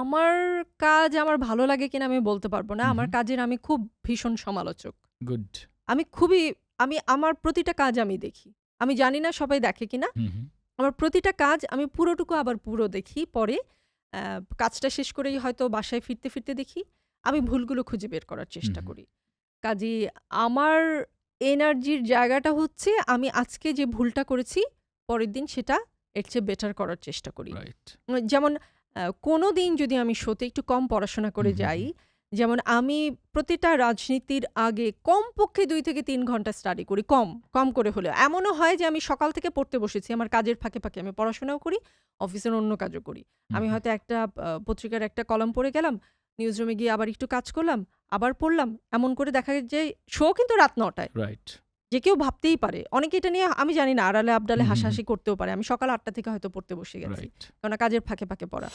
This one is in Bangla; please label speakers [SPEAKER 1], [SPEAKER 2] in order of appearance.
[SPEAKER 1] আমার কাজ আমার ভালো লাগে কিনা আমি বলতে পারব না। আমার কাজের আমি খুব ভীষণ সমালোচক।
[SPEAKER 2] গুড।
[SPEAKER 1] আমি খুবই আমি আমার প্রতিটা কাজ আমি দেখি। আমি জানি না সবাই দেখে কিনা। আমার প্রতিটা কাজ আমি পুরোটুকু আবার পুরো দেখি। পরে কাজটা শেষ করেই হয়তো বাসায় ফিরতে, ফিরতে দেখি। আমি ভুলগুলো খুঁজে বের করার চেষ্টা করি। কাজেই আমার এনার্জির জায়গাটা হচ্ছে আমি আজকে যে ভুলটা করেছি, পরের দিন সেটা এর চেয়ে বেটার করার চেষ্টা করি।
[SPEAKER 2] রাইট।
[SPEAKER 1] যেমন অ্যা যদি আমি শোতে একটু কম পড়াশোনা করে যাই। যেমন আমি প্রতিটা রাজনীতির আগে কমপক্ষে ২ থেকে ৩ ঘণ্টা স্টাডি করি। কম, কম করে হলেও। এমনও হয় যে আমি সকাল থেকে পড়তে বসেছি। আমার কাজের ফাঁকে, ফাঁকে আমি পড়াশোনাও করি, অফিসের অন্য কাজও করি। আমি। হয়তো একটা আ পত্রিকার একটা কলাম পড়ে গেলাম, নিউজরুমে গিয়ে আবার একটু কাজ করলাম, আবার পড়লাম। এমন করে দেখা যায় শো কিন্তু রাত ৯ টায়।
[SPEAKER 2] রাইট।
[SPEAKER 1] যে কেউ ভাবতেই পারে। অনেকে এটা নিয়ে আমি জানি না আড়ালে আবডালে। হাসাহাসি করতেও পারে। আমি সকাল আটটা থেকে হয়তো পড়তে বসে গেছি। কেননা কাজের ফাঁকে, ফাঁকে পড়া।